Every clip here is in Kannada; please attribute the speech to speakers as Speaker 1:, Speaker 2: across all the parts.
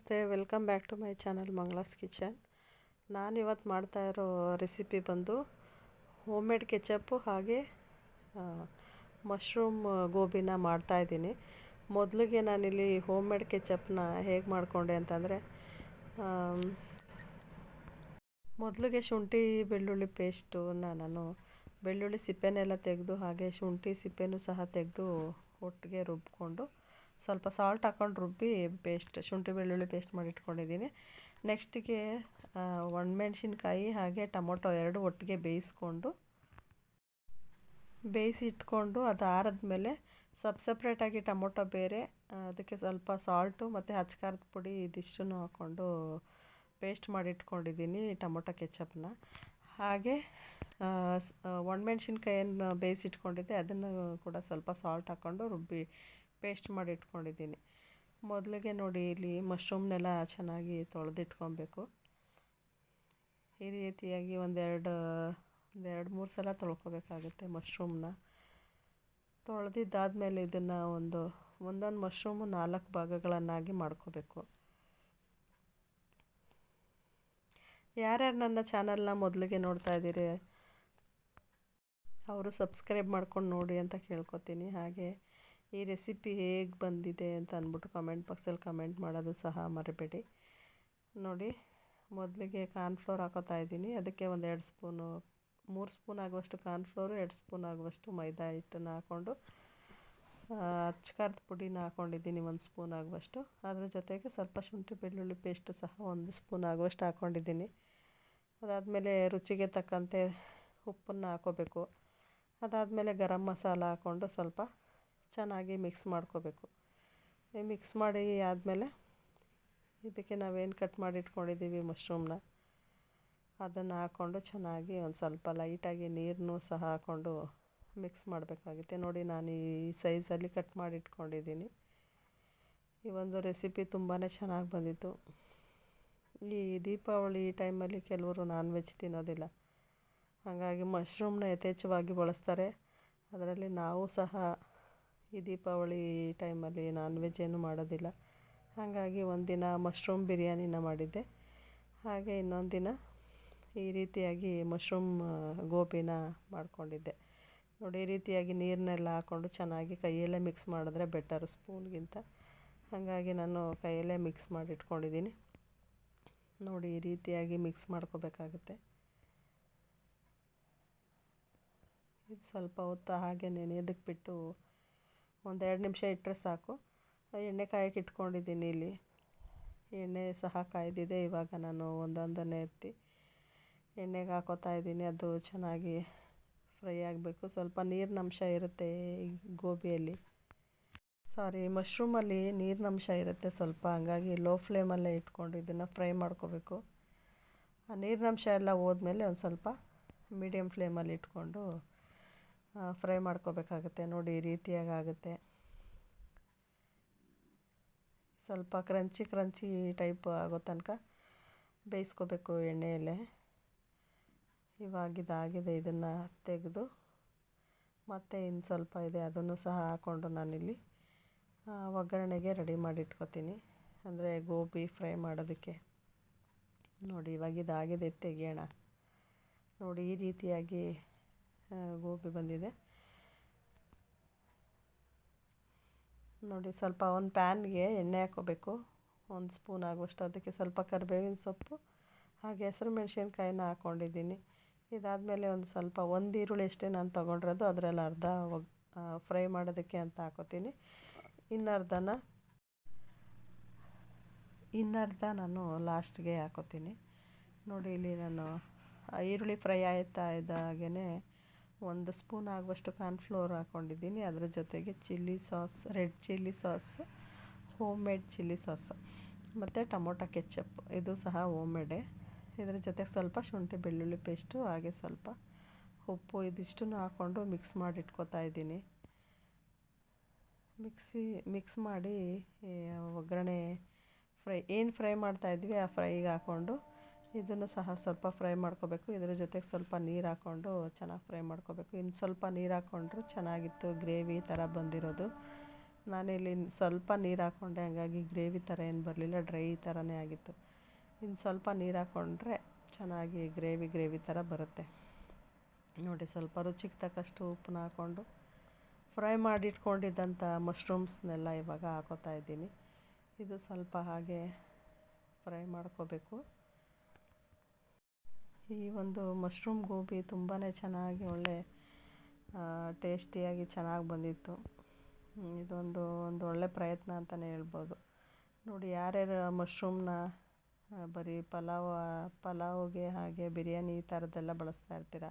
Speaker 1: ನಮಸ್ತೆ, welcome back to my channel Mangala's kitchen. ನಾನಿವತ್ತು ಮಾಡ್ತಾ ಇರೋ ರೆಸಿಪಿ ಬಂದು ಹೋಮ್ ಮೇಡ್ ಕೆಚಪ್ಪು ಹಾಗೆ ಮಶ್ರೂಮ್ ಗೋಬಿನ ಮಾಡ್ತಾಯಿದ್ದೀನಿ ಮೊದಲಿಗೆ ನಾನಿಲ್ಲಿ ಹೋಮ್ ಮೇಡ್ ಕೆಚಪ್ನ ಹೇಗೆ ಮಾಡಿಕೊಂಡೆ ಅಂತಂದರೆ ಮೊದಲಿಗೆ ಶುಂಠಿ, ಬೆಳ್ಳುಳ್ಳಿ ಪೇಸ್ಟನ್ನ ನಾನು ಬೆಳ್ಳುಳ್ಳಿ ಸಿಪ್ಪೆನೆಲ್ಲ ತೆಗೆದು ಹಾಗೆ ಶುಂಠಿ, ಸಿಪ್ಪೆನೂ ಸಹ ತೆಗೆದು ಒಟ್ಟಿಗೆ ರುಬ್ಕೊಂಡು ಸ್ವಲ್ಪ ಸಾಲ್ಟ್ ಹಾಕ್ಕೊಂಡು ರುಬ್ಬಿ ಪೇಸ್ಟ್ ಶುಂಠಿ ಬೆಳ್ಳುಳ್ಳಿ ಪೇಸ್ಟ್ ಮಾಡಿ ಇಟ್ಕೊಂಡಿದ್ದೀನಿ. ನೆಕ್ಸ್ಟಿಗೆ ಒಣಮೆಣ್ಸಿನ್ಕಾಯಿ ಹಾಗೆ ಟೊಮೊಟೊ ಎರಡು ಒಟ್ಟಿಗೆ ಬೇಯಿಸ್ಕೊಂಡು, ಬೇಯಿಸಿ ಇಟ್ಕೊಂಡು ಅದು ಆರಿದ್ಮೇಲೆ ಸಪ್ ಸಪ್ರೇಟಾಗಿ ಟೊಮೊಟೊ ಬೇರೆ ಅದಕ್ಕೆ ಸ್ವಲ್ಪ ಸಾಲ್ಟು ಮತ್ತು ಹಚ್ಕಾರದ ಪುಡಿ ಇದಿಷ್ಟನ್ನು ಹಾಕ್ಕೊಂಡು ಪೇಸ್ಟ್ ಮಾಡಿ ಇಟ್ಕೊಂಡಿದ್ದೀನಿ ಟೊಮೊಟೊ ಕೆಚಪ್ನ ಹಾಗೆ ಒಣಮೆಣ್ಸಿನ್ಕಾಯನ್ನು ಬೇಯಿಸಿಟ್ಕೊಂಡಿದ್ದೆ ಅದನ್ನು ಕೂಡ ಸ್ವಲ್ಪ ಸಾಲ್ಟ್ ಹಾಕ್ಕೊಂಡು ರುಬ್ಬಿ ಪೇಸ್ಟ್ ಮಾಡಿ ಇಟ್ಕೊಂಡಿದ್ದೀನಿ. ಮೊದಲಿಗೆ ನೋಡಿ ಇಲ್ಲಿ ಮಶ್ರೂಮ್ನೆಲ್ಲ ಚೆನ್ನಾಗಿ ತೊಳೆದಿಟ್ಕೊಬೇಕು. ಈ ರೀತಿಯಾಗಿ ಒಂದೆರಡು ಒಂದೆರಡು, ಮೂರು ಸಲ ತೊಳ್ಕೊಬೇಕಾಗುತ್ತೆ ಮಶ್ರೂಮ್ನ. ತೊಳೆದಿದ್ದಾದಮೇಲೆ ಇದನ್ನು ಒಂದು, ಒಂದೊಂದು ಮಶ್ರೂಮು ನಾಲ್ಕು ಭಾಗಗಳನ್ನಾಗಿ ಮಾಡ್ಕೋಬೇಕು. ಯಾರ್ಯಾರು ನನ್ನ ಚಾನಲ್ನ ಮೊದಲಿಗೆ ನೋಡ್ತಾ ಇದ್ದೀರಿ, ಅವರು ಸಬ್ಸ್ಕ್ರೈಬ್ ಮಾಡ್ಕೊಂಡು ನೋಡಿ ಅಂತ ಕೇಳ್ಕೊತೀನಿ. ಹಾಗೆ ಈ ರೆಸಿಪಿ ಹೇಗೆ ಬಂದಿದೆ ಅಂತ ಅಂದ್ಬಿಟ್ಟು ಕಮೆಂಟ್ ಬಾಕ್ಸಲ್ಲಿ ಕಮೆಂಟ್ ಮಾಡೋದು ಸಹ ಮರಿಬೇಡಿ. ನೋಡಿ, ಮೊದಲಿಗೆ ಕಾರ್ನ್ಫ್ಲೋರ್ ಹಾಕೋತಾ ಇದ್ದೀನಿ. ಅದಕ್ಕೆ ಒಂದು ಎರಡು ಸ್ಪೂನು, ಮೂರು ಸ್ಪೂನ್ ಆಗುವಷ್ಟು ಕಾರ್ನ್ಫ್ಲೋರು, ಎರಡು ಸ್ಪೂನ್ ಆಗುವಷ್ಟು ಮೈದಾ ಹಿಟ್ಟನ್ನು ಹಾಕ್ಕೊಂಡು ಅಚ್ಚಕಾರದ ಪುಡಿನ ಹಾಕ್ಕೊಂಡಿದ್ದೀನಿ ಒಂದು ಸ್ಪೂನ್ ಆಗುವಷ್ಟು. ಅದ್ರ ಜೊತೆಗೆ ಸ್ವಲ್ಪ ಶುಂಠಿ ಬೆಳ್ಳುಳ್ಳಿ ಪೇಸ್ಟು ಸಹ ಒಂದು ಸ್ಪೂನ್ ಆಗುವಷ್ಟು ಹಾಕ್ಕೊಂಡಿದ್ದೀನಿ ಅದಾದಮೇಲೆ ರುಚಿಗೆ ತಕ್ಕಂತೆ ಉಪ್ಪನ್ನು ಹಾಕೋಬೇಕು. ಅದಾದಮೇಲೆ ಗರಂ ಮಸಾಲ ಹಾಕ್ಕೊಂಡು ಸ್ವಲ್ಪ ಚೆನ್ನಾಗಿ ಮಿಕ್ಸ್ ಮಾಡ್ಕೋಬೇಕು. ಮಿಕ್ಸ್ ಮಾಡಿ ಆದಮೇಲೆ ಇದಕ್ಕೆ ನಾವೇನು ಕಟ್ ಮಾಡಿ ಇಟ್ಕೊಂಡಿದ್ದೀವಿ ಮಶ್ರೂಮ್ನ, ಅದನ್ನು ಹಾಕ್ಕೊಂಡು ಚೆನ್ನಾಗಿ ಒಂದು ಸ್ವಲ್ಪ ಲೈಟಾಗಿ ನೀರನ್ನು ಸಹ ಹಾಕ್ಕೊಂಡು ಮಿಕ್ಸ್ ಮಾಡಬೇಕಾಗುತ್ತೆ. ನೋಡಿ, ನಾನು ಈ ಸೈಜಲ್ಲಿ ಕಟ್ ಮಾಡಿ ಇಟ್ಕೊಂಡಿದ್ದೀನಿ. ಈ ಒಂದು ರೆಸಿಪಿ ತುಂಬಾ ಚೆನ್ನಾಗಿ ಬಂದಿತ್ತು. ಈ ದೀಪಾವಳಿ ಟೈಮಲ್ಲಿ ಕೆಲವರು ನಾನ್ ವೆಜ್ ತಿನ್ನೋದಿಲ್ಲ. ಹಾಗಾಗಿ ಮಶ್ರೂಮ್ನ ಯಥೇಚ್ಛವಾಗಿ ಬಳಸ್ತಾರೆ. ಅದರಲ್ಲಿ ನಾವು ಸಹ ಈ ದೀಪಾವಳಿ ಟೈಮಲ್ಲಿ ನಾನ್ ವೆಜ್ ಏನು ಮಾಡೋದಿಲ್ಲ. ಹಾಗಾಗಿ ಒಂದಿನ ಮಶ್ರೂಮ್ ಬಿರಿಯಾನಿನ ಮಾಡಿದ್ದೆ. ಹಾಗೆ ಇನ್ನೊಂದು ದಿನ ಈ ರೀತಿಯಾಗಿ ಮಶ್ರೂಮ್ ಗೋಬಿನ ಮಾಡಿಕೊಂಡಿದ್ದೆ. ನೋಡಿ, ಈ ರೀತಿಯಾಗಿ ನೀರನ್ನೆಲ್ಲ ಹಾಕ್ಕೊಂಡು ಚೆನ್ನಾಗಿ ಕೈಯಲ್ಲೇ ಮಿಕ್ಸ್ ಮಾಡಿದ್ರೆ ಬೆಟರ್ ಸ್ಪೂನ್ಗಿಂತ ಹಾಗಾಗಿ ನಾನು ಕೈಯಲ್ಲೇ ಮಿಕ್ಸ್ ಮಾಡಿ ಇಟ್ಕೊಂಡಿದ್ದೀನಿ ನೋಡಿ, ಈ ರೀತಿಯಾಗಿ ಮಿಕ್ಸ್ ಮಾಡ್ಕೋಬೇಕಾಗುತ್ತೆ. ಇದು ಸ್ವಲ್ಪ ಹೊತ್ತು ಹಾಗೆ ನೆನೆಯೋದಕ್ಕೆ ಬಿಟ್ಟು ಒಂದೆರಡು ನಿಮಿಷ ಇಟ್ಟರೆ ಸಾಕು. ಎಣ್ಣೆ ಕಾಯಕ್ಕೆ ಇಟ್ಕೊಂಡಿದ್ದೀನಿ ಇಲ್ಲಿ. ಎಣ್ಣೆ ಸಹ ಕಾಯ್ದಿದೆ. ಇವಾಗ ನಾನು ಒಂದೊಂದನ್ನೇ ಎತ್ತಿ ಎಣ್ಣೆಗೆ ಹಾಕೋತಾ ಇದ್ದೀನಿ. ಅದು ಚೆನ್ನಾಗಿ ಫ್ರೈ ಆಗಬೇಕು. ಸ್ವಲ್ಪ ನೀರಿನ ಅಂಶ ಇರುತ್ತೆ ಗೋಬಿಯಲ್ಲಿ. ಸಾರಿ, ಮಶ್ರೂಮಲ್ಲಿ ನೀರಿನ ಅಂಶ ಇರುತ್ತೆ ಸ್ವಲ್ಪ. ಹಂಗಾಗಿ ಲೋ ಫ್ಲೇಮಲ್ಲೇ ಇಟ್ಕೊಂಡು ಇದನ್ನು ಫ್ರೈ ಮಾಡ್ಕೋಬೇಕು. ಆ ನೀರಿನ ಅಂಶ ಎಲ್ಲ ಹೋದ್ಮೇಲೆ ಒಂದು ಸ್ವಲ್ಪ ಮೀಡಿಯಮ್ ಫ್ಲೇಮಲ್ಲಿ ಇಟ್ಕೊಂಡು ಫ್ರೈ ಮಾಡ್ಕೋಬೇಕಾಗುತ್ತೆ. ನೋಡಿ, ಈ ರೀತಿಯಾಗಿ ಆಗುತ್ತೆ ಸ್ವಲ್ಪ ಕ್ರಂಚಿ ಕ್ರಂಚಿ ಟೈಪ್ ಆಗೋ ತನಕ ಬೇಯಿಸ್ಕೋಬೇಕು ಎಣ್ಣೆಯಲ್ಲೇ. ಇವಾಗಿದಾಗಿದೆ ಇದನ್ನು ತೆಗೆದು. ಮತ್ತು ಇನ್ನು ಸ್ವಲ್ಪ ಇದೆ, ಅದನ್ನು ಸಹ ಹಾಕ್ಕೊಂಡು ನಾನಿಲ್ಲಿ ಒಗ್ಗರಣೆಗೆ ರೆಡಿ ಮಾಡಿ ಇಟ್ಕೊತೀನಿ ಅಂದರೆ ಗೋಬಿ ಫ್ರೈ ಮಾಡೋದಕ್ಕೆ. ನೋಡಿ, ಇವಾಗಿದಾಗಿದೆ ತೆಗೆಯೋಣ ತೆಗಿಯೋಣ. ನೋಡಿ, ಈ ರೀತಿಯಾಗಿ ಗೋಬಿ ಬಂದಿದೆ. ನೋಡಿ, ಸ್ವಲ್ಪ ಒಂದು ಪ್ಯಾನ್ಗೆ ಎಣ್ಣೆ ಹಾಕೋಬೇಕು. ಒಂದು ಸ್ಪೂನ್ ಆಗುವಷ್ಟು. ಅದಕ್ಕೆ ಸ್ವಲ್ಪ ಕರಿಬೇವಿನ ಸೊಪ್ಪು, ಹಾಗೆ ಹೆಸರು ಮೆಣಸಿನ್ಕಾಯಿನ ಹಾಕ್ಕೊಂಡಿದ್ದೀನಿ ಇದಾದಮೇಲೆ ಒಂದು ಸ್ವಲ್ಪ ಒಂದು ಈರುಳ್ಳಿ ಅಷ್ಟೇ ನಾನು ತೊಗೊಂಡಿರೋದು, ಅದರಲ್ಲಿ ಅರ್ಧ ಫ್ರೈ ಮಾಡೋದಕ್ಕೆ ಅಂತ ಹಾಕೋತೀನಿ. ಇನ್ನರ್ಧನ, ಇನ್ನರ್ಧ ನಾನು ಲಾಸ್ಟ್ಗೆ ಹಾಕೋತೀನಿ. ನೋಡಿ, ಇಲ್ಲಿ ನಾನು ಈರುಳ್ಳಿ ಫ್ರೈ ಆಯ್ತಾ ಇದ್ದಾಗೇ ಒಂದು ಸ್ಪೂನ್ ಆಗುವಷ್ಟು ಕಾರ್ನ್ಫ್ಲೋರ್ ಹಾಕ್ಕೊಂಡಿದ್ದೀನಿ ಅದರ ಜೊತೆಗೆ chilli sauce, red chilli sauce homemade chilli sauce ಮತ್ತು ಟೊಮೊಟೊ ಕೆಚ್ಚಪ್ ಇದು ಸಹ ಹೋಮ್ ಮೇಡೇ ಇದರ ಜೊತೆಗೆ ಸ್ವಲ್ಪ ಶುಂಠಿ ಬೆಳ್ಳುಳ್ಳಿ ಪೇಸ್ಟು, ಹಾಗೆ ಸ್ವಲ್ಪ ಉಪ್ಪು ಇದಿಷ್ಟನ್ನು ಹಾಕ್ಕೊಂಡು ಮಿಕ್ಸ್ ಮಾಡಿ ಇಟ್ಕೊತಾ ಇದ್ದೀನಿ. ಮಿಕ್ಸಿ, ಮಿಕ್ಸ್ ಮಾಡಿ ಒಗ್ಗರಣೆ ಫ್ರೈ, ಏನು ಫ್ರೈ ಮಾಡ್ತಾಯಿದ್ವಿ ಆ ಫ್ರೈಗೆ ಹಾಕ್ಕೊಂಡು ಇದನ್ನು ಸಹ ಸ್ವಲ್ಪ ಫ್ರೈ ಮಾಡ್ಕೋಬೇಕು. ಇದರ ಜೊತೆಗೆ ಸ್ವಲ್ಪ ನೀರು ಹಾಕ್ಕೊಂಡು ಚೆನ್ನಾಗಿ ಫ್ರೈ ಮಾಡ್ಕೋಬೇಕು. ಇನ್ನು ಸ್ವಲ್ಪ ನೀರು ಹಾಕ್ಕೊಂಡ್ರು ಚೆನ್ನಾಗಿತ್ತು ಗ್ರೇವಿ ಥರ ಬಂದಿರೋದು. ನಾನಿಲ್ಲಿ ಸ್ವಲ್ಪ ನೀರು ಹಾಕ್ಕೊಂಡೆ ಹಂಗಾಗಿ ಗ್ರೇವಿ ಥರ ಏನು ಬರಲಿಲ್ಲ, ಡ್ರೈ ಥರನೇ ಆಗಿತ್ತು. ಇನ್ನು ಸ್ವಲ್ಪ ನೀರು ಹಾಕ್ಕೊಂಡ್ರೆ ಚೆನ್ನಾಗಿ ಗ್ರೇವಿ ಗ್ರೇವಿ ಥರ ಬರುತ್ತೆ. ನೋಡಿ, ಸ್ವಲ್ಪ ರುಚಿಗೆ ತಕ್ಕಷ್ಟು ಉಪ್ಪನ್ನ ಹಾಕ್ಕೊಂಡು ಫ್ರೈ ಮಾಡಿಟ್ಕೊಂಡಿದ್ದಂಥ ಮಶ್ರೂಮ್ಸ್ನೆಲ್ಲ ಇವಾಗ ಹಾಕೋತಾ ಇದ್ದೀನಿ. ಇದು ಸ್ವಲ್ಪ ಹಾಗೆ ಫ್ರೈ ಮಾಡ್ಕೋಬೇಕು. ಈ ಒಂದು ಮಶ್ರೂಮ್ ಗೋಬಿ ತುಂಬಾ ಚೆನ್ನಾಗಿ ಒಳ್ಳೆ ಟೇಸ್ಟಿಯಾಗಿ ಚೆನ್ನಾಗಿ ಬಂದಿತ್ತು. ಇದೊಂದು, ಒಂದು ಒಳ್ಳೆ ಪ್ರಯತ್ನ ಅಂತಲೇ ಹೇಳ್ಬೋದು. ನೋಡಿ, ಯಾರ್ಯಾರು ಮಶ್ರೂಮ್ನ ಬರೀ ಪಲಾವ್ ಪಲಾವ್ಗೆ ಹಾಗೆ ಬಿರಿಯಾನಿ ಈ ಥರದ್ದೆಲ್ಲ ಬಳಸ್ತಾ ಇರ್ತೀರ?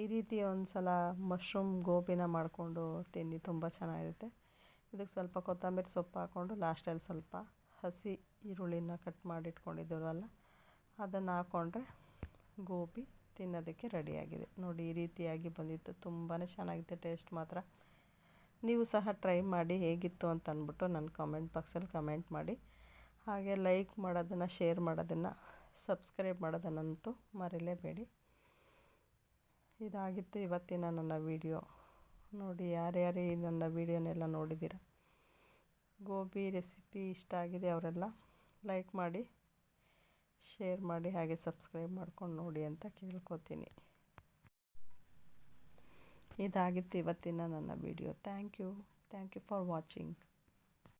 Speaker 1: ಈ ರೀತಿ ಒಂದು ಸಲ ಮಶ್ರೂಮ್ ಗೋಬಿನ ಮಾಡಿಕೊಂಡು ತಿನ್ನಿ, ತುಂಬ ಚೆನ್ನಾಗಿರುತ್ತೆ. ಇದಕ್ಕೆ ಸ್ವಲ್ಪ ಕೊತ್ತಂಬರಿ ಸೊಪ್ಪು ಹಾಕ್ಕೊಂಡು ಲಾಸ್ಟಲ್ಲಿ ಸ್ವಲ್ಪ ಹಸಿ ಈರುಳ್ಳಿನ ಕಟ್ ಮಾಡಿ ಇಟ್ಕೊಂಡಿದ್ದೀವಲ್ಲ ಅದನ್ನು ಹಾಕ್ಕೊಂಡ್ರೆ ಗೋಬಿ ತಿನ್ನೋದಕ್ಕೆ ರೆಡಿಯಾಗಿದೆ. ನೋಡಿ, ಈ ರೀತಿಯಾಗಿ ಬಂದಿತ್ತು. ತುಂಬಾ ಚೆನ್ನಾಗಿತ್ತು ಟೇಸ್ಟ್ ಮಾತ್ರ. ನೀವು ಸಹ ಟ್ರೈ ಮಾಡಿ ಹೇಗಿತ್ತು ಅಂತ ಅಂದ್ಬಿಟ್ಟು ನನ್ನ ಕಾಮೆಂಟ್ ಬಾಕ್ಸಲ್ಲಿ ಕಮೆಂಟ್ ಮಾಡಿ. ಹಾಗೆ ಲೈಕ್ ಮಾಡೋದನ್ನು, ಶೇರ್ ಮಾಡೋದನ್ನು, ಸಬ್ಸ್ಕ್ರೈಬ್ ಮಾಡೋದನ್ನಂತೂ ಮರೀಲೇಬೇಡಿ. ಇದಾಗಿತ್ತು ಇವತ್ತಿನ ನನ್ನ ವಿಡಿಯೋ. ನೋಡಿ, ಯಾರ್ಯಾರು ಈ ನನ್ನ ವೀಡಿಯೋನೆಲ್ಲ ನೋಡಿದ್ದೀರ? ಗೋಬಿ ರೆಸಿಪಿ ಇಷ್ಟ ಆಗಿದೆ ಅವರೆಲ್ಲ ಲೈಕ್ ಮಾಡಿ. ಶೇರ್ ಮಾಡಿ ಹಾಗೆ ಸಬ್ಸ್ಕ್ರೈಬ್ ಮಾಡ್ಕೊಂಡು ನೋಡಿ ಅಂತ ಕೇಳ್ಕೊತೀನಿ. ಇದಾಗಿತ್ತು ಇವತ್ತಿನ ನನ್ನ video. Thank you thank you for watching